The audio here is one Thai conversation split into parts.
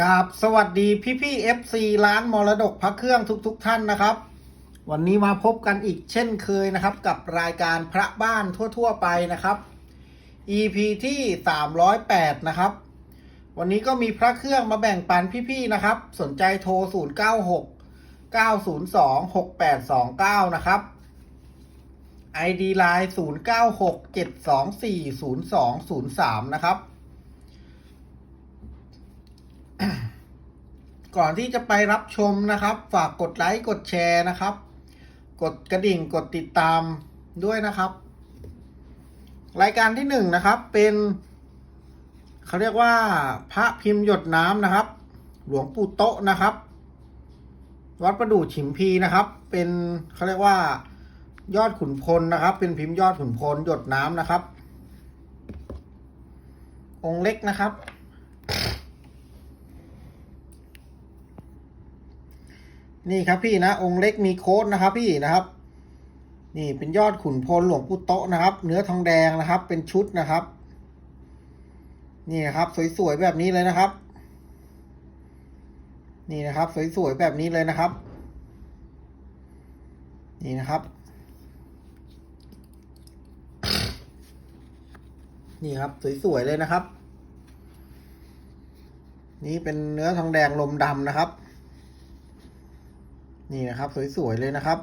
กราบสวัสดีพี่พี่เอฟซีร้านมรดกพระเครื่องทุกๆทท่านนะครับ วันนี้มาพบกันอีกเช่นเคยนะครับ กับรายการพระบ้านทั่ว ๆ ไปนะครับ EP ที่ 308 นะครับ วันนี้ก็มีพระเครื่องมาแบ่งปันพี่ๆนะครับ สนใจโทร 096 902 6829 นะครับ ID Line 096 724 0203 นะครับ ก่อนที่จะไปรับชมนะครับ ฝากกดไลค์กดแชร์นะครับ กดกระดิ่งกดติดตามด้วยนะครับ รายการที่หนึ่งนะครับ เป็นเขาเรียกว่าพระพิมพ์หยดน้ำนะครับ หลวงปู่โตะนะครับ วัดประดู่ฉิมพีนะครับ เป็นเขาเรียกว่ายอดขุนพลนะครับ เป็นพิมพ์ยอดขุนพลหยดน้ำนะครับ องค์เล็กนะครับ ครับพี่นะองค์เล็กมีโค้ดนะครับพี่นะครับ นี่เป็นยอดขุนพลหลวงปู่โตะนะครับ เนื้อทองแดงนะครับ เป็นชุดนะครับ นี่นะครับสวยๆแบบนี้เลยนะครับ นี่นะครับสวยๆแบบนี้เลยนะครับ นี่นะครับ นี่ครับสวยๆเลยนะครับ นี่เป็นเนื้อทองแดงลมดำนะครับ นี่นะครับ สวย ๆ เลยนะครับ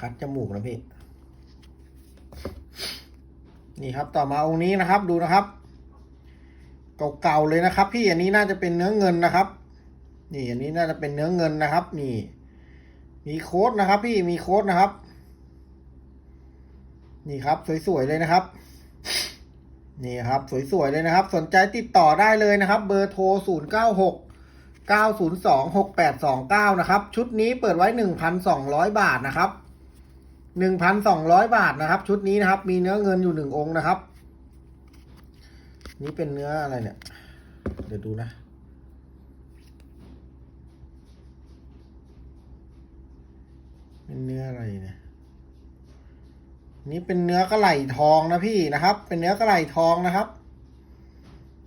คัดจมูกนะพี่ นี่ครับต่อมาองค์นี้นะครับดูนะครับ เก่าๆเลยนะครับ พี่อันนี้น่าจะเป็นเนื้อเงินนะครับ นี่อันนี้น่าจะเป็นเนื้อเงินนะครับ นี่ มีโค้ดนะครับ พี่มีโค้ดนะครับ นี่ครับ สวย ๆ เลยนะครับนี่ครับ สวย ๆ เลยนะครับ สนใจติดต่อได้เลยนะครับ เบอร์โทร 0 9026829 นะครับ ชุดนี้เปิดไว้ 1,200 บาทนะครับ 1,200 บาทนะครับ ชุดนี้นะครับ มีเนื้อเงินอยู่หนึ่งองค์นะครับ นี่เป็นเนื้ออะไรเนี่ย เดี๋ยวดูนะ เป็นเนื้ออะไรเนี่ย นี่เป็นเนื้อกระไหล่ทองนะพี่นะครับ เป็นเนื้อกระไหล่ทองนะครับ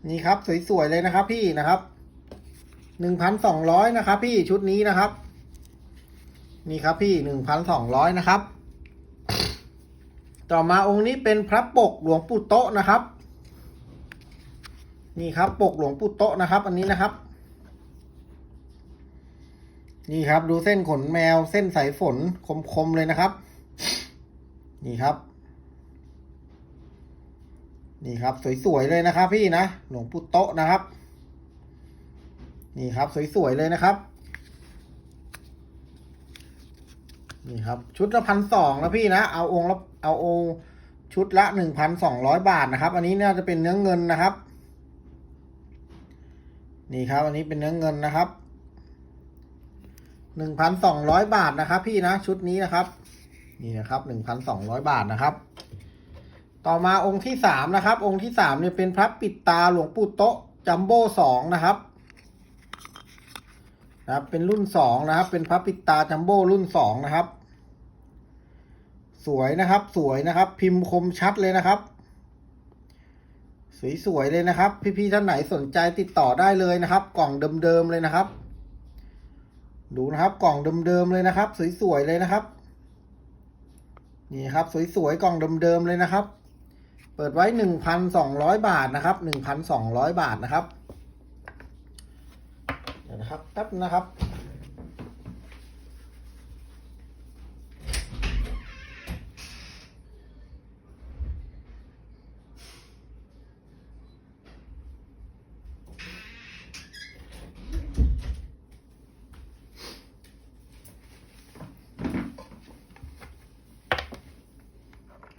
นี่ครับ สวยๆเลยนะครับพี่นะครับ หนึ่งพันสองร้อยนะครับ พี่ชุดนี้นะครับ นี่ครับพี่หนึ่งพันสองร้อยนะครับ ต่อมาองค์นี้เป็นพระปกหลวงปู่โตะนะครับ นี่ครับปกหลวงปู่โตะนะครับ อันนี้นะครับ นี่ครับดูเส้นขนแมวเส้นสายฝนคมๆเลยนะครับ นี่ครับ นี่ครับสวยๆเลยนะครับ พี่นะหลวงปู่โตะนะครับ นี่ครับสวยๆเลยนะครับ นี่ครับ ชุดละพันสองนะพี่นะ เอาองค์ละเอาองค์ชุดละหนึ่งพันสองร้อยบาทนะครับ อันนี้น่าจะเป็นเนื้อเงินนะครับ นี่ครับ อันนี้เป็นเนื้อเงินนะครับหนึ่งพันสองร้อยบาทนะครับ พี่นะชุดนี้นะครับ นี่นะครับหนึ่งพันสองร้อยบาทนะครับ ต่อมาองค์ที่สามนะครับ องค์ที่สามเนี่ยเป็นพระปิดตาหลวงปู่โตะจัมโบ้สองนะครับ นะครับ เป็นรุ่นสองนะครับ เป็นพระปิดตาจัมโบ้รุ่นสองนะครับ สวยนะครับ สวยนะครับ พิมพ์คมชัดเลยนะครับ สวยๆเลยนะครับ พี่ๆท่านไหนสนใจติดต่อได้เลยนะครับ กล่องเดิมๆเลยนะครับ ดูนะครับ กล่องเดิมๆเลยนะครับ สวยๆเลยนะครับ นี่ครับ สวยๆกล่องเดิมๆเลยนะครับ เปิดไว้หนึ่งพันสองร้อยบาทนะครับหนึ่งพันสองร้อยบาทนะครับ นะครับแป๊บนะครับ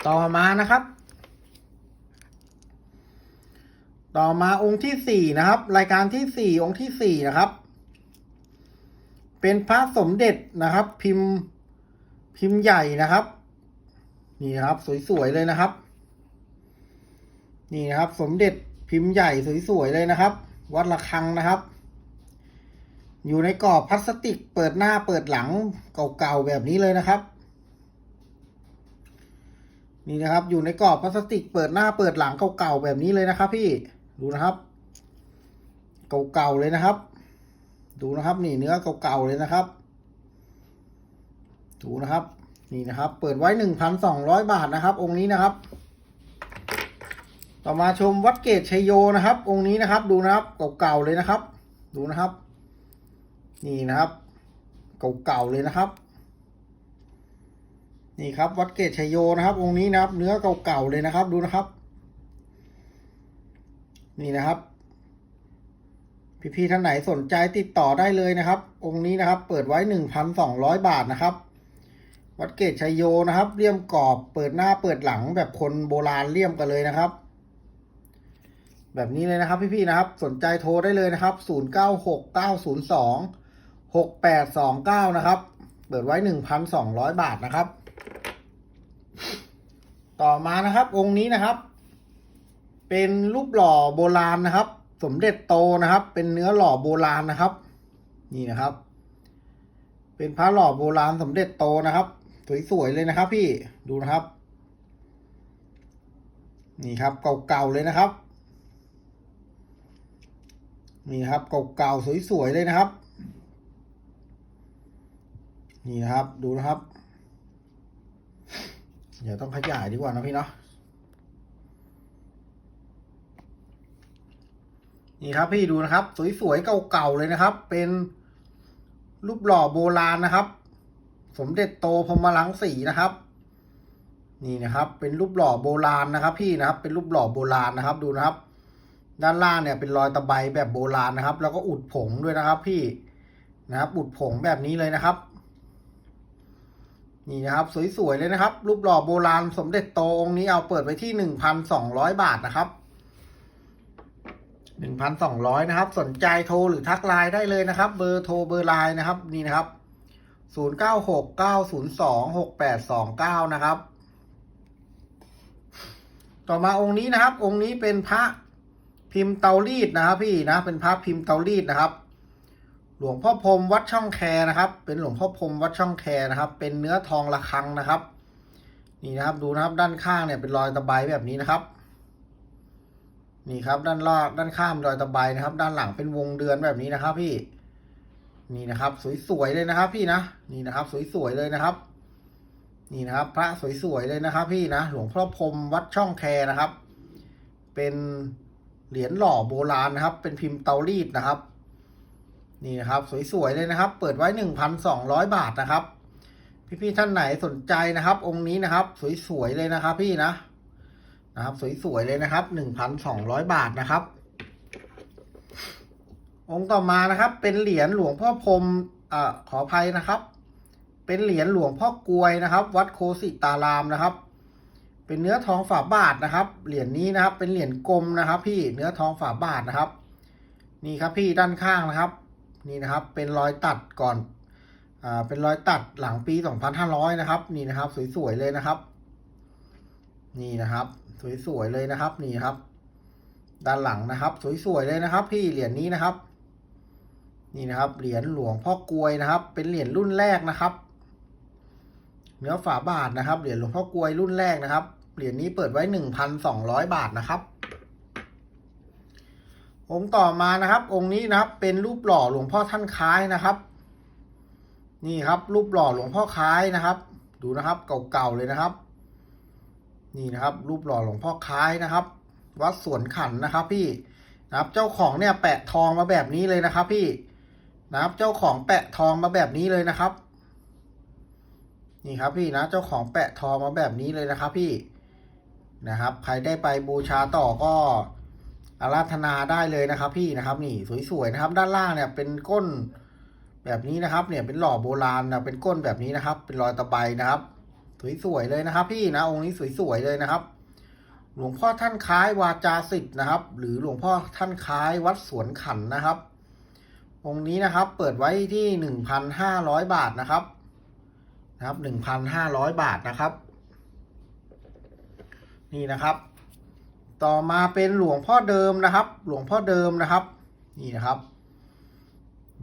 ต่อมานะครับต่อมาองค์ที่สี่นะครับ รายการที่สี่องค์ที่สี่นะครับ เป็นพระสมเด็จนะครับ พิมพ์พิมพ์ใหญ่นะครับ นี่นะครับสวยๆเลยนะครับ นี่นะครับ สมเด็จพิมพ์ใหญ่สวยๆเลยนะครับ วัดระฆังนะครับ อยู่ในกรอบพลาสติกเปิดหน้าเปิดหลังเก่าๆแบบนี้เลยนะครับ นี่นะครับ อยู่ในกรอบพลาสติกเปิดหน้าเปิดหลังเก่าๆแบบนี้เลยนะครับ พี่ดูนะครับ เก่าๆเลยนะครับ ดูนะครับนี่เนื้อเก่าๆเลยนะครับ ดูนะครับ นี่นะครับ เปิดไว้หนึ่งพันสองร้อยบาทนะครับ องค์นี้นะครับ ต่อมาชมวัดเกตชัยโยนะครับ องค์นี้นะครับ ดูนะครับเก่าๆเลยนะครับ ดูนะครับ นี่นะครับ เก่าๆเลยนะครับ นี่ครับ วัดเกตชัยโยนะครับ องค์นี้นะครับ เนื้อเก่าๆเลยนะครับ ดูนะครับ นี่นะครับ พี่ๆท่านไหนสนใจติดต่อได้เลยนะครับ องค์นี้นะครับ เปิดไว้หนึ่งพันสองร้อยบาทนะครับ วัดเกตชัยโยนะครับเลี่ยมกรอบเปิดหน้าเปิดหลังแบบคนโบราณเลี่ยมกันเลยนะครับ แบบนี้เลยนะครับพี่ๆนะครับ สนใจโทรได้เลยนะครับศูนย์เก้าหกเก้าศูนย์สองหกแปดสองเก้านะครับ เปิดไว้หนึ่งพันสองร้อยบาทนะครับ ต่อมานะครับ องค์นี้นะครับ เป็นรูปหล่อโบราณนะครับ สมเด็จโตนะครับ เป็นเนื้อหล่อโบราณนะครับ นี่นะครับ เป็นพระหล่อโบราณสมเด็จโตนะครับ สวยๆเลยนะครับ พี่ดูนะครับ นี่ครับเก่าๆเลยนะครับ นี่ครับเก่าๆสวยๆเลยนะครับ นี่นะครับดูนะครับ เดี๋ยวต้องขยายดีกว่านะพี่เนาะ นี่ครับพี่ดูนะครับ สวยๆเก่าๆเลยนะครับ เป็นรูปหล่อโบราณนะครับ สมเด็จโตพรมลังสีนะครับ นี่นะครับ เป็นรูปหล่อโบราณนะครับ พี่นะครับ เป็นรูปหล่อโบราณนะครับ ดูนะครับ ด้านล่างเนี่ยเป็นรอยตะไบแบบโบราณนะครับ แล้วก็อุดผงด้วยนะครับ พี่นะครับ อุดผงแบบนี้เลยนะครับ นี่นะครับ สวยๆเลยนะครับ รูปหล่อโบราณ สมเด็จโตองค์นี้เอาเปิดไว้ที่หนึ่งพันสองร้อยบาทนะครับ หนึ่งพันสองร้อยนะครับ สนใจโทรหรือทักไลน์ได้เลยนะครับ เบอร์โทรเบอร์ไลน์นะครับ นี่นะครับศูนย์เก้าหกเก้าศูนย์สองหกแปดสองเก้านะครับ ต่อมาองค์นี้นะครับ องค์นี้เป็นพระพิมพ์เตารีดนะครับ พี่นะ เป็นพระพิมพ์เตารีดนะครับ หลวงพ่อพรมวัดช่องแคนะครับ เป็นหลวงพ่อพรมวัดช่องแคนะครับ เป็นเนื้อทองระฆังนะครับ นี่นะครับ ดูนะครับ ด้านข้างเนี่ยเป็นรอยตะไบแบบนี้นะครับ นี่ครับด้านล่างด้านข้ามรอยตะไบนะครับ ด้านหลังเป็นวงเดือนแบบนี้นะครับ พี่ นี่นะครับ สวยๆเลยนะครับ พี่นะนี่นะครับ สวยๆเลยนะครับ นี่นะครับ พระสวยๆเลยนะครับ พี่นะหลวงพ่อพรมวัดช่องแคนะครับ เป็นเหรียญหล่อโบราณนะครับ เป็นพิมพ์เตารีดนะครับ นี่นะครับ สวยๆเลยนะครับ เปิดไว้หนึ่งพันสองร้อยบาทนะครับ พี่ๆท่านไหนสนใจนะครับ องค์นี้นะครับ สวยๆเลยนะครับ พี่นะ นะครับ สวยๆเลยนะครับหนึ่งพันสองร้อยบาทนะครับ องค์ต่อมานะครับ เป็นเหรียญหลวงพ่อพรมอ่าขออภัยนะครับ เป็นเหรียญหลวงพ่อกลวยนะครับ วัดโคสิตารามนะครับ เป็นเนื้อทองฝาบาทนะครับ เหรียญนี้นะครับ เป็นเหรียญกลมนะครับ พี่เนื้อทองฝาบาทนะครับ นี่ครับพี่ด้านข้างนะครับ นี่นะครับ เป็นรอยตัดก่อนอ่าเป็นรอยตัดหลังปี2500นะครับ นี่นะครับ สวยๆเลยนะครับ นี่นะครับ สวยๆเลยนะครับ นี่ครับ ด้านหลังนะครับ สวยๆเลยนะครับ พี่เหรียญนี้นะครับ นี่นะครับ เหรียญหลวงพ่อกลวยนะครับ เป็นเหรียญรุ่นแรกนะครับ เนื้อฝาบาทนะครับ เหรียญหลวงพ่อกลวยรุ่นแรกนะครับ เหรียญนี้เปิดไว้หนึ่งพันสองร้อยบาทนะครับ องค์ต่อมานะครับ องค์นี้นะครับ เป็นรูปหล่อหลวงพ่อท่านคล้ายนะครับนี่ครับ รูปหล่อหลวงพ่อคล้ายนะครับ ดูนะครับ เก่าๆเลยนะครับ นี่นะครับ รูปหล่อหลวงพ่อคล้ายนะครับ วัดสวนขันนะครับ พี่นะครับ เจ้าของเนี่ยแปะทองมาแบบนี้เลยนะครับ พี่นะครับ เจ้าของแปะทองมาแบบนี้เลยนะครับ นี่ครับพี่นะ เจ้าของแปะทองมาแบบนี้เลยนะครับ พี่นะครับ ใครได้ไปบูชาต่อก็อาราธนาได้เลยนะครับ พี่นะครับนี่สวยๆนะครับ ด้านล่างเนี่ยเป็นก้นแบบนี้นะครับ เนี่ยเป็นหล่อโบราณนะเป็นก้นแบบนี้นะครับ เป็นรอยตะไบนะครับ สวยๆเลยนะครับ พี่นะองค์นี้สวยๆเลยนะครับ หลวงพ่อท่านคล้ายวาจาสิทธิ์นะครับ หรือหลวงพ่อท่านคล้ายวัดสวนขันนะครับ องค์นี้นะครับเปิดไว้ที่หนึ่งพันห้าร้อยบาทนะครับ นะครับหนึ่งพันห้าร้อยบาทนะครับ นี่นะครับ ต่อมาเป็นหลวงพ่อเดิมนะครับ หลวงพ่อเดิมนะครับ นี่นะครับ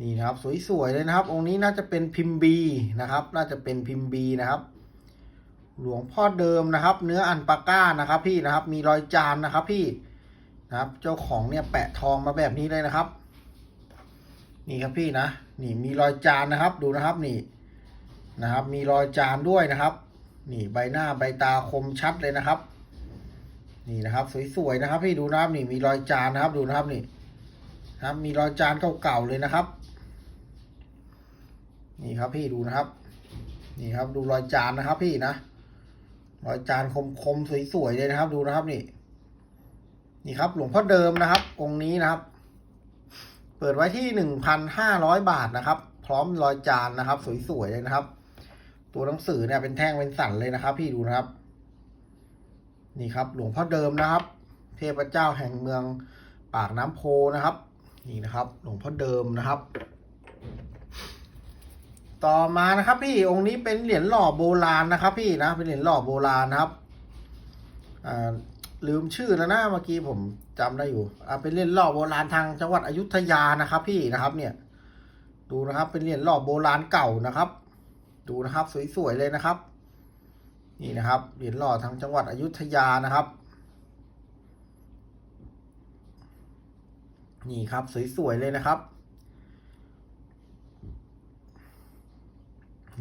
นี่นะครับสวยๆเลยนะครับ องค์นี้น่าจะเป็นพิมพ์บีนะครับ น่าจะเป็นพิมพ์บีนะครับ หลวงพ่อเดิมนะครับ เนื้ออันปาก้านะครับ พี่นะครับ มีรอยจานนะครับพี่นะครับ เจ้าของเนี่ยแปะทองมาแบบนี้เลยนะครับ นี่ครับพี่นะนี่มีรอยจานนะครับ ดูนะครับนี่นะครับ มีรอยจานด้วยนะครับ นี่ใบหน้าใบตาคมชัดเลยนะครับ นี่นะครับ สวยๆนะครับ พี่ดูนะครับนี่มีรอยจานนะครับ ดูนะครับนี่นะครับ มีรอยจานเก่าๆเลยนะครับ นี่ครับพี่ดูนะครับ นี่ครับดูรอยจานนะครับพี่นะ รอยจานคมๆสวยๆเลยนะครับ ดูนะครับนี่ นี่ครับ หลวงพ่อเดิมนะครับ องค์นี้นะครับ เปิดไว้ที่หนึ่งพันห้าร้อยบาทนะครับ พร้อมรอยจานนะครับ สวยๆเลยนะครับ ตัวหนังสือเนี่ยเป็นแท่งเป็นสันเลยนะครับ พี่ดูนะครับ นี่ครับ หลวงพ่อเดิมนะครับ เทพเจ้าแห่งเมืองปากน้ำโพนะครับ นี่นะครับ หลวงพ่อเดิมนะครับ ต่อมานะครับ พี่องค์นี้เป็นเหรียญหล่อโบราณนะครับ พี่นะเป็นเหรียญหล่อโบราณนะครับอ่าลืมชื่อแล้วนะเมื่อกี้ผมจำได้อยู่อ่าเป็นเหรียญหล่อโบราณทางจังหวัดอยุธยานะครับ พี่นะครับ เนี่ย ดูนะครับ เป็นเหรียญหล่อโบราณเก่านะครับ ดูนะครับ สวยๆเลยนะครับ นี่นะครับเหรียญหล่อทางจังหวัดอยุธยานะครับ นี่ครับสวยๆเลยนะครับ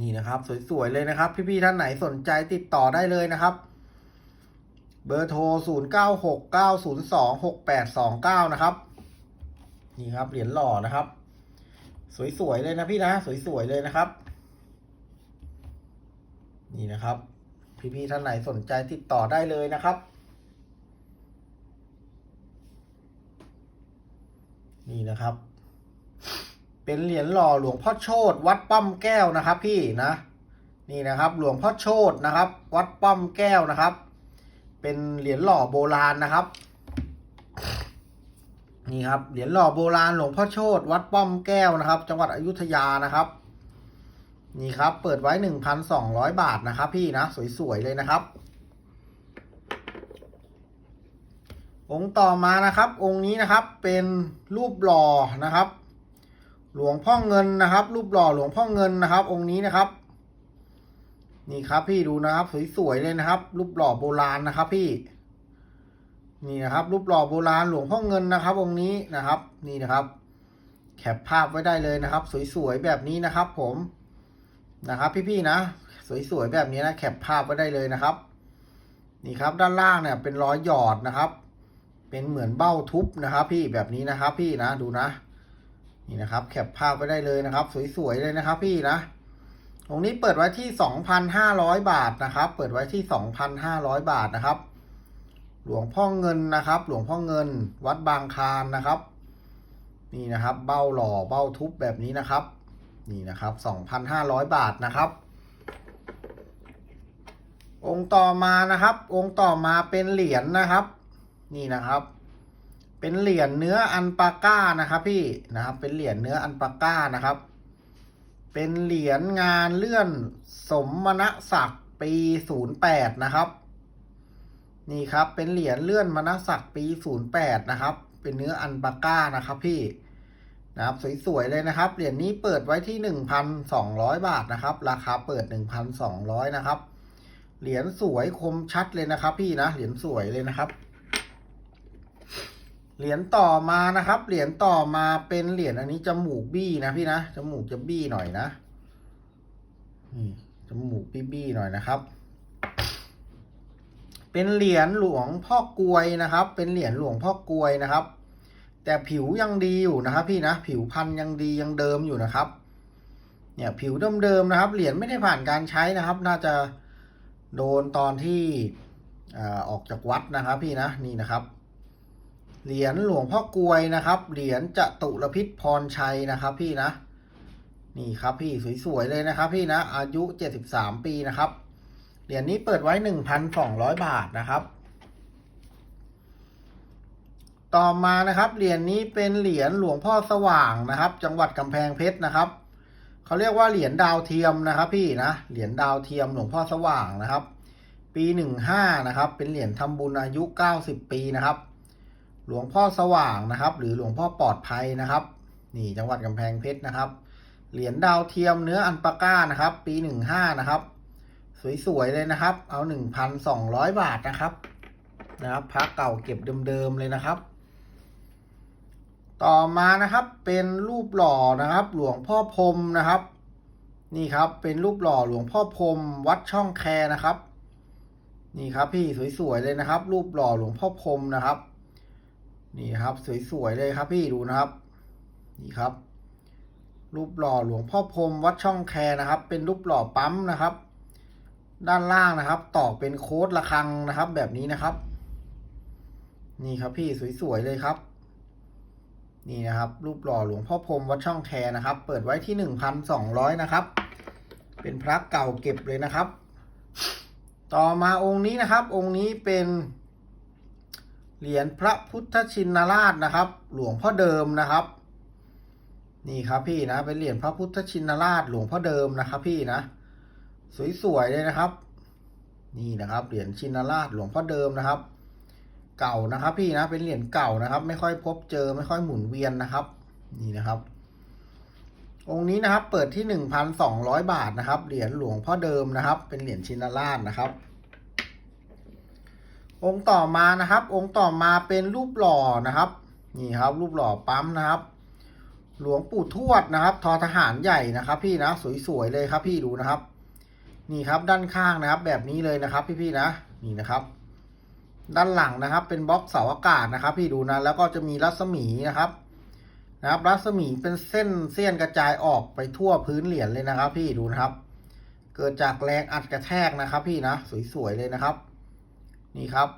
นี่นะครับ สวยๆเลยนะครับ พี่ๆท่านไหนสนใจติดต่อได้เลยนะครับ เบอร์โทร 0 9 6 9 0 2 6 8 2 9 นะครับ นี่ครับเหรียญหล่อนะครับ สวยๆเลยนะพี่นะ สวยๆเลยนะครับ นี่นะครับ พี่ๆท่านไหนสนใจติดต่อได้เลยนะครับ นี่นะครับ เป็นเหรียญหล่อหลวงพ่อโชตวัดป้อมแก้วนะครับ พี่นะ นี่นะครับ หลวงพ่อโชตนะครับ วัดป้อมแก้วนะครับ เป็นเหรียญหล่อโบราณนะครับ นี่ครับเหรียญหล่อโบราณหลวงพ่อโชตวัดป้อมแก้วนะครับ จังหวัดอยุธยานะครับ นี่ครับ เปิดไว้หนึ่งพันสองร้อยบาทนะครับ พี่นะสวยๆเลยนะครับองค์ต่อมานะครับ องค์นี้นะครับเป็นรูปหล่อนะครับ หลวงพ่อเงินนะครับ รูปหล่อหลวงพ่อเงินนะครับ องค์นี้นะครับ นี่ครับพี่ดูนะครับ สวยๆเลยนะครับ รูปหล่อโบราณนะครับ พี่ นี่นะครับ รูปหล่อโบราณหลวงพ่อเงินนะครับ องค์นี้นะครับ นี่นะครับ แคปภาพไว้ได้เลยนะครับ สวยๆแบบนี้นะครับ ผมนะครับ พี่ๆนะ สวยๆแบบนี้นะแคปภาพไว้ได้เลยนะครับ นี่ครับ ด้านล่างเนี่ย เป็นรอยหยอดนะครับ เป็นเหมือนเบ้าทุบนะครับ พี่แบบนี้นะครับ พี่นะดูนะ นี่นะครับแคปภาพไว้ได้เลยนะครับ สวยๆเลยนะครับ พี่นะตรงนี้เปิดไว้ที่สองพันห้าร้อยบาทนะครับ เปิดไว้ที่สองพันห้าร้อยบาทนะครับ หลวงพ่อเงินนะครับ หลวงพ่อเงิน วัดบางคานนะครับ นี่นะครับ เบ้าหล่อเบ้าทุบแบบนี้นะครับ นี่นะครับสองพันห้าร้อยบาทนะครับ องค์ต่อมานะครับ องค์ต่อมาเป็นเหรียญนะครับ นี่นะครับ เป็นเหรียญเนื้ออันปาก้านะครับ พี่นะครับ เป็นเหรียญเนื้ออันปาก้านะครับ เป็นเหรียญงานเลื่อนสมณศักดิ์ปีศูนย์แปดนะครับ นี่ครับ เป็นเหรียญเลื่อนมณศักดิ์ปีศูนย์แปดนะครับ เป็นเนื้ออันปาก้านะครับ พี่นะครับสวยๆเลยนะครับ เหรียญนี้เปิดไว้ที่หนึ่งพันสองร้อยบาทนะครับ ราคาเปิดหนึ่งพันสองร้อยนะครับ เหรียญสวยคมชัดเลยนะครับ พี่นะ เหรียญสวยเลยนะครับ เหรียญต่อมานะครับ เหรียญต่อมาเป็นเหรียญอันนี้จมูกบี้นะพี่นะจมูกจะบี้หน่อยนะนี่จมูกบี้บี้หน่อยนะครับ เป็นเหรียญหลวงพ่อกลวยนะครับ เป็นเหรียญหลวงพ่อกลวยนะครับ แต่ผิวยังดีอยู่นะครับ พี่นะผิวพันยังดียังเดิมอยู่นะครับ เนี่ยผิวเดิมๆนะครับ เหรียญไม่ได้ผ่านการใช้นะครับ น่าจะโดนตอนที่ออกจากวัดนะครับ พี่นะนี่นะครับ เหรียญหลวงพ่อกลวยนะครับ เหรียญจตุรพิษพรชัยนะครับพี่นะ นี่ครับพี่สวยๆเลยนะครับ พี่นะ อายุเจ็ดสิบสามปีนะครับ เหรียญนี้เปิดไว้หนึ่งพันสองร้อยบาทนะครับ ต่อมานะครับ เหรียญนี้เป็นเหรียญหลวงพ่อสว่างนะครับ จังหวัดกำแพงเพชรนะครับ เขาเรียกว่าเหรียญดาวเทียมนะครับ พี่นะ เหรียญดาวเทียมหลวงพ่อสว่างนะครับ ปีหนึ่งห้านะครับ เป็นเหรียญทำบุญอายุเก้าสิบปีนะครับ หลวงพ่อสว่างนะครับ หรือหลวงพ่อปลอดภัยนะครับ นี่จังหวัดกำแพงเพชรนะครับ เหรียญดาวเทียมเนื้ออันปาก้านะครับ ปีหนึ่งห้านะครับ สวยๆเลยนะครับ เอาหนึ่งพันสองร้อยบาทนะครับนะครับพระเก่าเก็บเดิมๆเลยนะครับ ต่อมานะครับเป็นรูปหล่อนะครับ หลวงพ่อพรมนะครับ นี่ครับเป็นรูปหล่อหลวงพ่อพรมวัดช่องแคนะครับ นี่ครับพี่สวยๆเลยนะครับ รูปหล่อหลวงพ่อพรมนะครับ นี่ครับ สวยๆเลยครับพี่ดูนะครับ นี่ครับ รูปหล่อหลวงพ่อพรมวัดช่องแคนะครับ เป็นรูปหล่อปั๊มนะครับ ด้านล่างนะครับตอกเป็นโค้ดระฆังนะครับ แบบนี้นะครับ นี่ครับพี่สวยๆเลยครับ นี่นะครับ รูปหล่อหลวงพ่อพรมวัดช่องแคนะครับ เปิดไว้ที่หนึ่งพันสองร้อยนะครับ เป็นพระเก่าเก็บเลยนะครับ ต่อมาองค์นี้นะครับ องค์นี้เป็น เหรียญพระพุทธชินราชนะครับ หลวงพ่อเดิมนะครับ นี่ครับพี่นะ เป็นเหรียญพระพุทธชินราชหลวงพ่อเดิมนะครับ พี่นะ สวยๆเลยนะครับ นี่นะครับเหรียญชินราชหลวงพ่อเดิมนะครับ เก่านะครับ พี่นะ เป็นเหรียญเก่านะครับ ไม่ค่อยพบเจอไม่ค่อยหมุนเวียนนะครับ นี่นะครับ องค์นี้นะครับ เปิดที่หนึ่งพันสองร้อยบาทนะครับ เหรียญหลวงพ่อเดิมนะครับ เป็นเหรียญชินราชนะครับ องค์ต่อมานะครับ องค์ต่อมาเป็นรูปหล่อนะครับ นี่ครับรูปหล่อปั๊มนะครับ หลวงปู่ทวดนะครับ ทอทหารใหญ่นะครับ พี่นะสวยๆเลยครับ พี่ดูนะครับ นี่ครับด้านข้างนะครับ แบบนี้เลยนะครับ พี่ๆนะนี่นะครับ ด้านหลังนะครับ เป็นบล็อกเสาอากาศนะครับ พี่ดูนะ แล้วก็จะมีรัศมีนะครับ นะครับ รัศมีเป็นเส้นเสี้ยนกระจายออกไปทั่วพื้นเหรียญเลยนะครับ พี่ดูนะครับ เกิดจากแรงอัดกระแทกนะครับ พี่นะสวยๆเลยนะครับ นี่ครับ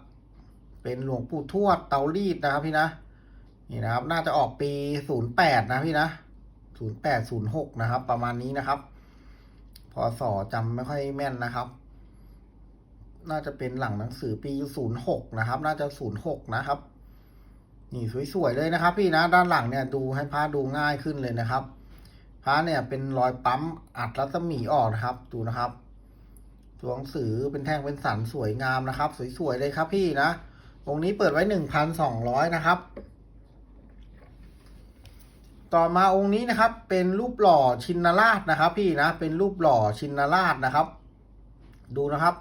เป็นหลวงปู่ทวดเตารีดนะครับพี่นะ นี่นะครับ น่าจะออกปีศูนย์แปดนะพี่นะศูนย์แปดศูนย์หกนะครับ ประมาณนี้นะครับพศจำไม่ค่อยแม่นนะครับ น่าจะเป็นหลังหนังสือปีศูนย์หกนะครับ น่าจะศูนย์หกนะครับ นี่สวยๆเลยนะครับ พี่นะ ด้านหลังเนี่ยดูให้พระดูง่ายขึ้นเลยนะครับพระเนี่ยเป็นรอยปั๊มอัดรัศมีออกนะครับ ดูนะครับ ตัวหนังสือเป็นแท่งเป็นสันสวยงามนะครับ สวยๆเลยครับพี่นะองค์นี้เปิดไว้หนึ่งพันสองร้อยนะครับ ต่อมาองค์นี้นะครับ เป็นรูปหล่อชินราชนะครับ พี่นะ เป็นรูปหล่อชินราชนะครับ ดูนะครับ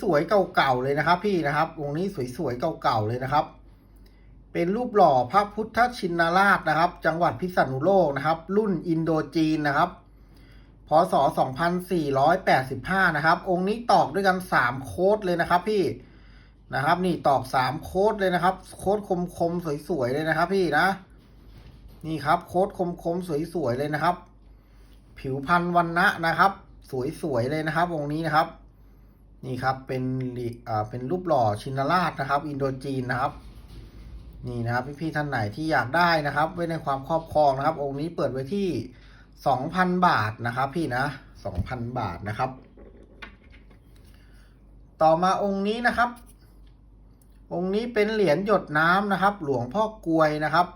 สวยๆเก่าๆเลยนะครับ พี่นะครับ องค์นี้สวยๆเก่าๆเลยนะครับ เป็นรูปหล่อพระพุทธชินราชนะครับ จังหวัดพิษณุโลกนะครับ รุ่นอินโดจีนนะครับ ศ 2485 นะครับ องค์นี้ตอกด้วยกัน 3 โค้ดเลยนะครับพี่นะครับ นี่ตอก3โค้ดเลยนะครับ โค้ดคมๆสวยๆเลยนะครับ พี่นะ นี่ครับ โค้ดคมๆสวยๆเลยนะครับ ผิวพันธุ์วันนะนะครับ สวยๆเลยนะครับ องค์นี้นะครับ นี่ครับเป็นอ่าเป็นรูปหล่อชินราชนะครับ อินโดจีนนะครับ นี่นะครับพี่ๆท่านไหนที่อยากได้นะครับ ไว้ในความครอบครองนะครับ องค์นี้เปิดไว้ที่ สองพันบาทนะครับ พี่นะสองพันบาทนะครับ ต่อมาองค์นี้นะครับ องค์นี้เป็นเหรียญหยดน้ำนะครับ หลวงพ่อกลวยนะครับ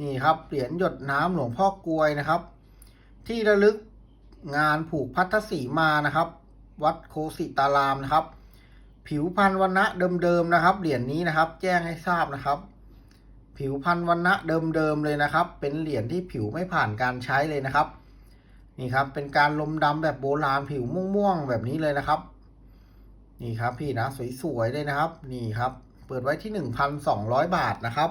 นี่ครับเหรียญหยดน้ำหลวงพ่อกลวยนะครับ ที่ระลึกงานผูกพัทธสีมานะครับ วัดโคสิตารามนะครับ ผิวพันธุ์วันณะเดิมๆนะครับ เหรียญนี้นะครับ แจ้งให้ทราบนะครับ ผิวพันวันณะเดิมๆเลยนะครับ เป็นเหรียญที่ผิวไม่ผ่านการใช้เลยนะครับ นี่ครับ เป็นการลมดำแบบโบราณผิวม่วงๆแบบนี้เลยนะครับ นี่ครับพี่นะสวยๆเลยนะครับ นี่ครับ เปิดไว้ที่หนึ่งพันสองร้อยบาทนะครับ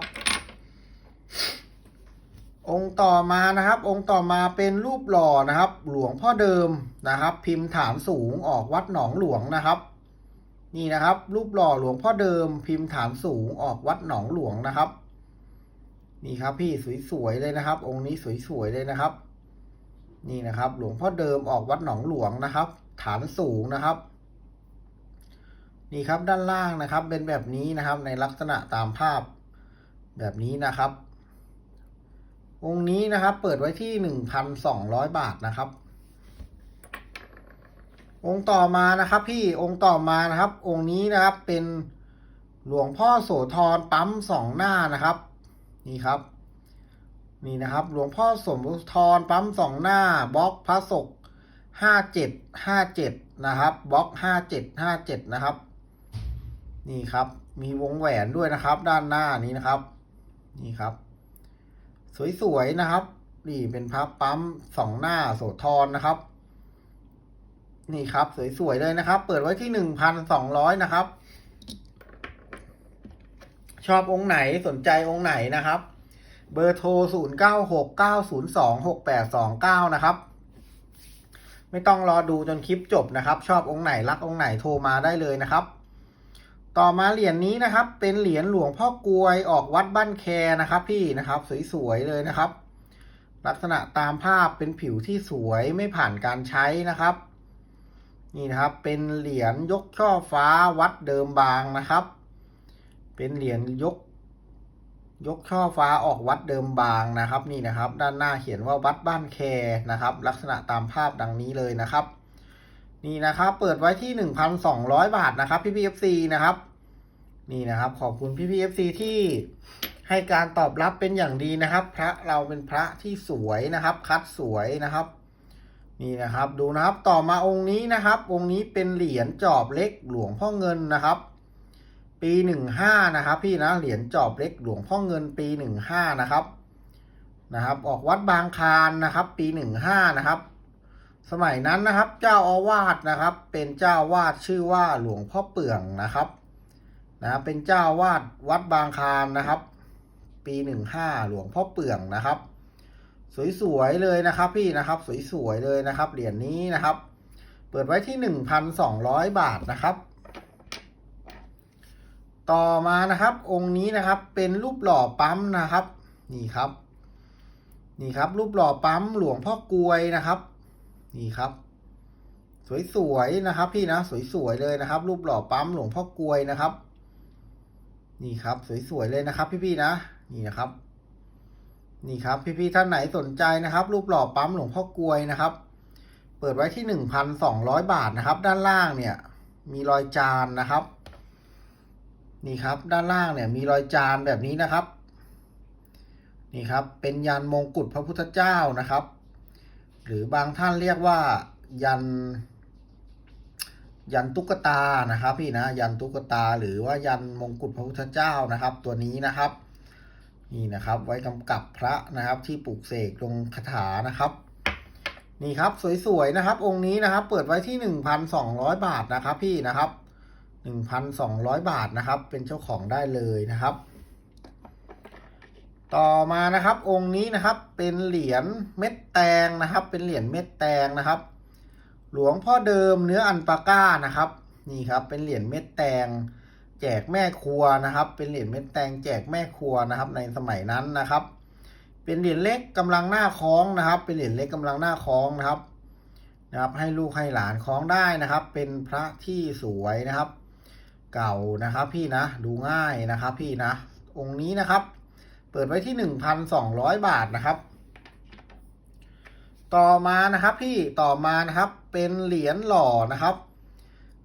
องค์ต่อมานะครับ องค์ต่อมาเป็นรูปหล่อนะครับ หลวงพ่อเดิมนะครับ พิมพ์ฐานสูงออกวัดหนองหลวงนะครับนี่นะครับ รูปหล่อหลวงพ่อเดิมพิมพ์ฐานสูงออกวัดหนองหลวงนะครับ นี่ครับพี่สวยๆเลยนะครับ องค์นี้สวยๆเลยนะครับ นี่นะครับ หลวงพ่อเดิมออกวัดหนองหลวงนะครับ ฐานสูงนะครับ นี่ครับด้านล่างนะครับ เป็นแบบนี้นะครับ ในลักษณะตามภาพแบบนี้นะครับ องค์นี้นะครับ เปิดไว้ที่หนึ่งพันสองร้อยบาทนะครับ องค์ต่อมานะครับ พี่องค์ต่อมานะครับ องค์นี้นะครับเป็นหลวงพ่อโสธรปั๊มสองหน้านะครับ นี่ครับ นี่นะครับ หลวงพ่อสมธรปั๊มสองหน้าบล็อกพระศกห้าเจ็ดห้าเจ็ดนะครับบล็อกห้าเจ็ดห้าเจ็ดนะครับ นี่ครับ มีวงแหวนด้วยนะครับ ด้านหน้านี้นะครับ นี่ครับ สวยๆนะครับนี่เป็นพระปั๊มสองหน้าโสธรนะครับ นี่ครับ สวยๆเลยนะครับ เปิดไว้ที่หนึ่งพันสองร้อยนะครับ ชอบองค์ไหนสนใจองค์ไหนนะครับ เบอร์โทรศูนย์เก้าหกเก้าศูนะครับ ไม่ต้องรอดูจนคลิปจบนะครับ ชอบองค์ไหนรักองค์ไหนโทรมาได้เลยนะครับ ต่อมาเหรียญนี้นะครับ เป็นเหรียญหลวงพ่อกลวยออกวัดบ้านแคนะครับ พี่นะครับ สวยๆเลยนะครับ ลักษณะตามภาพเป็นผิวที่สวยไม่ผ่านการใช้นะครับนี่นะครับเป็นเหรียญยกช่อฟ้าวัดเดิมบางนะครับ เป็นเหรียญยก ยกช่อฟ้าออกวัดเดิมบางนะครับ นี่นะครับ ด้านหน้าเขียนว่าวัดบ้านแคนะครับ ลักษณะตามภาพดังนี้เลยนะครับ นี่นะครับ เปิดไว้ที่หนึ่งพันสองร้อยบาทนะครับพี่พีเอฟซีนะครับ นี่นะครับ ขอบคุณพี่พีเอฟซีที่ให้การตอบรับเป็นอย่างดีนะครับ พระเราเป็นพระที่สวยนะครับ คัดสวยนะครับ นี่นะครับ ดูนะครับ ต่อมาองค์นี้นะครับ องค์นี้เป็นเหรียญจอบเล็กหลวงพ่อเงินนะครับ ปีหนึ่งห้านะครับพี่นะเหรียญจอบเล็กหลวงพ่อเงินปีหนึ่งห้านะครับนะครับ ออกวัดบางคานนะครับ ปีหนึ่งห้านะครับ สมัยนั้นนะครับ เจ้าอาวาสนะครับ เป็นเจ้าวาสชื่อว่าหลวงพ่อเปื่องนะครับนะเป็นเจ้าวาสวัดบางคานนะครับ ปีหนึ่งห้าหลวงพ่อเปื่องนะครับ สวยๆเลยนะครับ พี่นะครับสวยๆเลยนะครับเหรียญนี้นะครับ เปิดไว้ที่หนึ่งพันสองร้อยบาทนะครับ ต่อมานะครับ องค์นี้นะครับเป็นรูปหล่อปั๊มนะครับ นี่ครับ นี่ครับ รูปหล่อปั๊มหลวงพ่อกลวยนะครับ นี่ครับ สวยๆนะครับ พี่นะสวยๆเลยนะครับ รูปหล่อปั๊มหลวงพ่อกลวยนะครับ นี่ครับ สวยๆเลยนะครับ พี่ๆนะ นี่นะครับ นี่ครับ พี่ๆท่านไหนสนใจนะครับ รูปหล่อปั๊มหลวงพ่อกลวยนะครับ เปิดไว้ที่หนึ่งพันสองร้อยบาทนะครับ ด้านล่างเนี่ย มีรอยจานนะครับ นี่ครับด้านล่างเนี่ยมีรอยจานแบบนี้นะครับ นี่ครับเป็นยันมงกุฎพระพุทธเจ้านะครับ หรือบางท่านเรียกว่ายัน ยันตุ๊กตานะครับ พี่นะยันตุ๊กตาหรือว่ายันมงกุฎพระพุทธเจ้านะครับ ตัวนี้นะครับนี่นะครับไว้กำกับพระนะครับที่ปลูกเสกลงคาถานะครับ นี่ครับสวยๆนะครับ องค์นี้นะครับ เปิดไว้ที่หนึ่งพันสองร้อยบาทนะครับพี่นะครับ หนึ่งพันสองร้อยบาทนะครับ เป็นเจ้าของได้เลยนะครับ ต่อมานะครับ องค์นี้นะครับเป็นเหรียญเม็ดแตงนะครับ เป็นเหรียญเม็ดแตงนะครับ หลวงพ่อเดิมเนื้ออันปาก้านะครับ นี่ครับ เป็นเหรียญเม็ดแตง แจกแม่ครัวนะครับ เป็นเหรียญเม็ดแตงแจกแม่ครัวนะครับ ในสมัยนั้นนะครับ เป็นเหรียญเล็กกำลังหน้าคล้องนะครับ เป็นเหรียญเล็กกำลังหน้าคล้องนะครับนะครับให้ลูกให้หลานคล้องได้นะครับ เป็นพระที่สวยนะครับ เก่านะครับ พี่นะดูง่ายนะครับ พี่นะ องค์นี้นะครับ เปิดไว้ที่หนึ่งพันสองร้อยบาทนะครับ ต่อมานะครับ พี่ต่อมานะครับ เป็นเหรียญหล่อนะครับ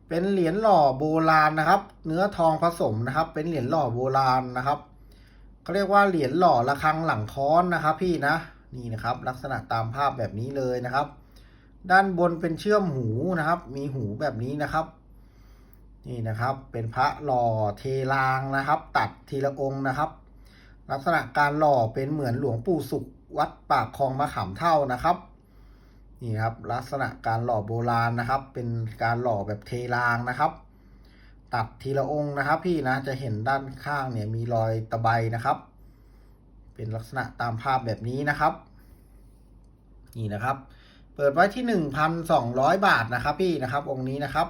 เป็นเหรียญหล่อโบราณนะครับ เนื้อทองผสมนะครับ เป็นเหรียญหล่อโบราณนะครับเขาเรียกว่าเหรียญหล่อระฆังหลังค้อนนะครับ พี่นะนี่นะครับ ลักษณะตามภาพแบบนี้เลยนะครับ ด้านบนเป็นเชื่อมหูนะครับ มีหูแบบนี้นะครับ นี่นะครับเป็นพระหล่อเทรางนะครับ ตัดทีละองค์นะครับ ลักษณะการหล่อเป็นเหมือนหลวงปู่สุขวัดปากคลองมะขามเท่านะครับนี่ครับลักษณะการหล่อโบราณนะครับ เป็นการหล่อแบบเทรางนะครับ ตัดทีละองค์นะครับ พี่นะจะเห็นด้านข้างเนี่ยมีรอยตะไบนะครับ เป็นลักษณะตามภาพแบบนี้นะครับ นี่นะครับ เปิดไว้ที่หนึ่งพันสองร้อยบาทนะครับ พี่นะครับ องค์นี้นะครับ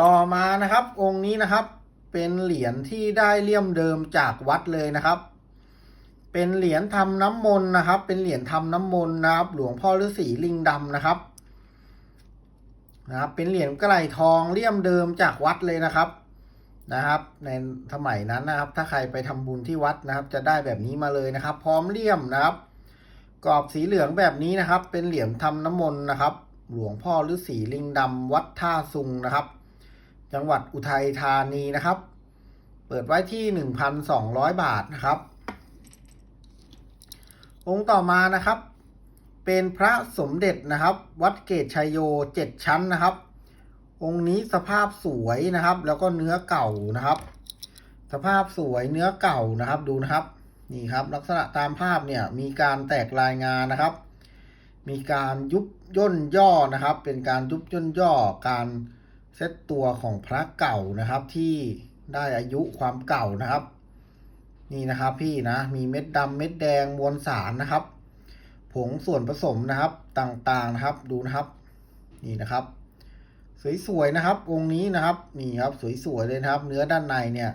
ต่อมานะครับ องค์นี้นะครับ เป็นเหรียญที่ได้เลี่ยมเดิมจากวัดเลยนะครับ เป็นเหรียญทำน้ำมนต์นะครับ เป็นเหรียญทำน้ำมนต์นะครับ หลวงพ่อฤาษีลิงดำนะครับนะครับ เป็นเหรียญกระไหลทองเลี่ยมเดิมจากวัดเลยนะครับนะครับ ในสมัยนั้นนะครับ ถ้าใครไปทำบุญที่วัดนะครับ จะได้แบบนี้มาเลยนะครับ พร้อมเลี่ยมนะครับ กรอบสีเหลืองแบบนี้นะครับ เป็นเหรียญทำน้ำมนต์นะครับ หลวงพ่อฤาษีลิงดำวัดท่าซุงนะครับ จังหวัดอุทัยธานีนะครับ เปิดไว้ที่หนึ่งพันสองร้อยบาทนะครับ องค์ต่อมานะครับ เป็นพระสมเด็จนะครับ วัดเกตชัยโยเจ็ดชั้นนะครับ องค์นี้สภาพสวยนะครับ แล้วก็เนื้อเก่านะครับ สภาพสวยเนื้อเก่านะครับดูนะครับนี่ครับ ลักษณะตามภาพเนี่ยมีการแตกลายงานนะครับ มีการยุบย่นย่อนะครับ เป็นการยุบย่นย่อการ เซตตัวของพระเก่านะครับที่ได้อายุความเก่านะครับ นี่นะครับพี่นะมีเม็ดดำเม็ดแดงมวลสารนะครับ ผงส่วนผสมนะครับต่างๆนะครับดูนะครับนี่นะครับ สวยๆนะครับองค์นี้นะครับนี่ครับสวยๆเลยนะครับ เนื้อด้านในเนี่ย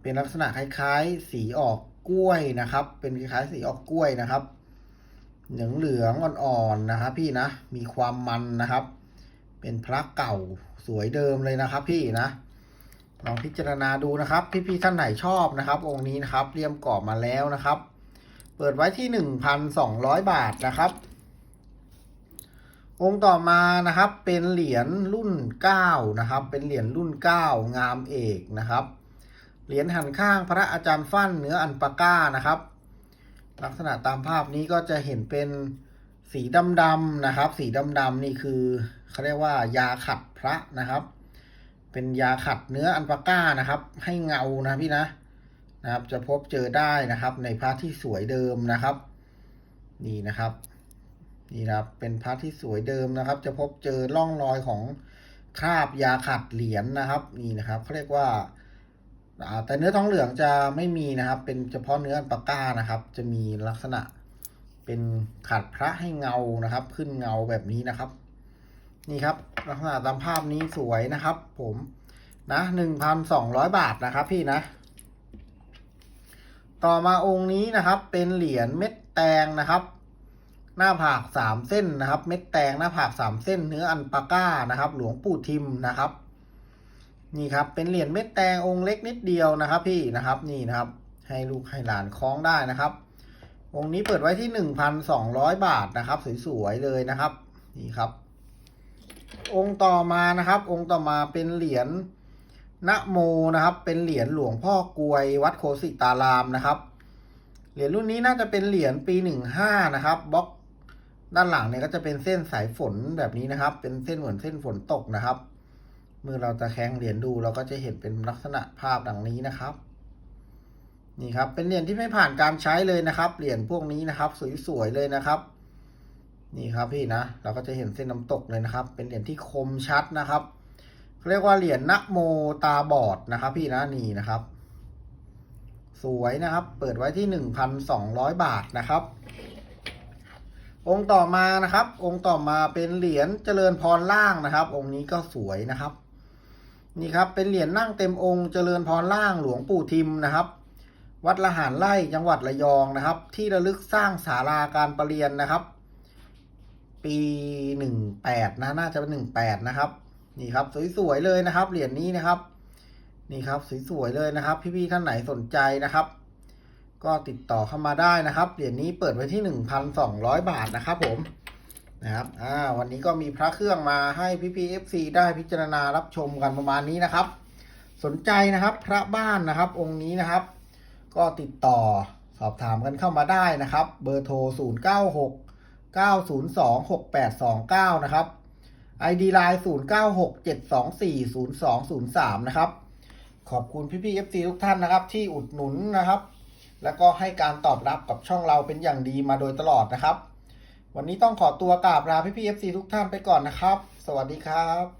เป็นลักษณะคล้ายๆ สีออกกล้วยนะครับ เป็นคล้ายๆสีออกกล้วยนะครับเหลืองเหลืองๆอ่อนๆนะครับ พี่นะมีความมันนะครับ เป็นพระเก่าสวยเดิมเลยนะครับ พี่นะลองพิจารณาดูนะครับ พี่ๆท่านไหนชอบนะครับ องค์นี้นะครับเรียมกรอบมาแล้วนะครับ เปิดไว้ที่หนึ่งพันสองร้อยบาทนะครับ องค์ต่อมานะครับ เป็นเหรียญรุ่นเก้านะครับ เป็นเหรียญรุ่นเก้างามเอกนะครับ เหรียญหันข้างพระอาจารย์ฟั่นเนื้ออันปาก้านะครับ ลักษณะตามภาพนี้ก็จะเห็นเป็นสีดำๆนะครับ สีดำๆนี่คือ เขาเรียกว่ายาขัดพระนะครับ เป็นยาขัดเนื้ออันปาก้านะครับ ให้เงานะพี่นะนะครับ จะพบเจอได้นะครับ ในพระที่สวยเดิมนะครับ นี่นะครับ นี่นะครับเป็นพระที่สวยเดิมนะครับ จะพบเจอร่องรอยของคราบยาขัดเหรียญนะครับ นี่นะครับเขาเรียกว่าอ่าแต่เนื้อทองเหลืองจะไม่มีนะครับ เป็นเฉพาะเนื้ออันปาก้านะครับ จะมีลักษณะเป็นขัดพระให้เงานะครับ ขึ้นเงาแบบนี้นะครับ นี่ครับ ลักษณะตามภาพนี้สวยนะครับ ผมนะหนึ่งพันสองร้อยบาทนะครับ พี่นะ ต่อมาองค์นี้นะครับ เป็นเหรียญเม็ดแตงนะครับ หน้าผากสามเส้นนะครับ เม็ดแตงหน้าผากสามเส้น เนื้ออันปาก้านะครับ หลวงปู่ทิมนะครับ นี่ครับ เป็นเหรียญเม็ดแตงองค์เล็กนิดเดียวนะครับ พี่นะครับ นี่นะครับ ให้ลูกให้หลานคล้องได้นะครับ องค์นี้เปิดไว้ที่หนึ่งพันสองร้อยบาทนะครับ สวยๆเลยนะครับ นี่ครับ องค์ต่อมานะครับ องค์ต่อมาเป็นเหรียญนะโมนะครับ เป็นเหรียญหลวงพ่อกลวยวัดโคสิตารามนะครับ เหรียญรุ่นนี้น่าจะเป็นเหรียญปีหนึ่งห้านะครับบล็อกด้านหลังเนี่ยก็จะเป็นเส้นสายฝนแบบนี้นะครับ เป็นเส้นเหมือนเส้นฝนตกนะครับเมื่อเราจะแข้งเหรียญดูเราก็จะเห็นเป็นลักษณะภาพดังนี้นะครับ นี่ครับ เป็นเหรียญที่ไม่ผ่านการใช้เลยนะครับ เหรียญพวกนี้นะครับ สวยๆเลยนะครับ นี่ครับพี่นะ เราก็จะเห็นเส้นน้ำตกเลยนะครับ เป็นเหรียญที่คมชัดนะครับเรียกว่าเหรียญนะโมตาบอดนะครับ พี่นะนี่นะครับ สวยนะครับ เปิดไว้ที่หนึ่งพันสองร้อยบาทนะครับ องค์ต่อมานะครับ องค์ต่อมาเป็นเหรียญเจริญพรล่างนะครับ องค์นี้ก็สวยนะครับ นี่ครับ เป็นเหรียญนั่งเต็มองค์เจริญพรล่างหลวงปู่ทิมนะครับ วัดละหารไร่จังหวัดระยองนะครับ ที่ระลึกสร้างศาลาการประเรียนนะครับ ปีหนึ่งแปดนะน่าจะเป็นหนึ่งแปดนะครับ นี่ครับ สวยๆเลยนะครับ เหรียญนี้นะครับ นี่ครับสวยๆเลยนะครับ พี่ๆท่านไหนสนใจนะครับ ก็ติดต่อเข้ามาได้นะครับ เหรียญนี้เปิดไว้ที่หนึ่งพันสองร้อยบาทนะครับ ผมนะครับอ่าวันนี้ก็มีพระเครื่องมาให้พี่ๆเอฟซีได้พิจารณารับชมกันประมาณนี้นะครับ สนใจนะครับพระบ้านนะครับ องค์นี้นะครับ ก็ติดต่อสอบถามกันเข้ามาได้นะครับ เบอร์โทร 0 9 6 9 0 2 6 8 2 9 นะครับ ID Line 0 9 6 7 2 4 0 2 0 3 นะครับ ขอบคุณพี่ๆ FC ทุกท่านนะครับ ที่อุดหนุนนะครับ แล้วก็ให้การตอบรับกับช่องเราเป็นอย่างดีมาโดยตลอดนะครับ วันนี้ต้องขอตัวกราบลาพี่ๆ FC ทุกท่านไปก่อนนะครับ สวัสดีครับ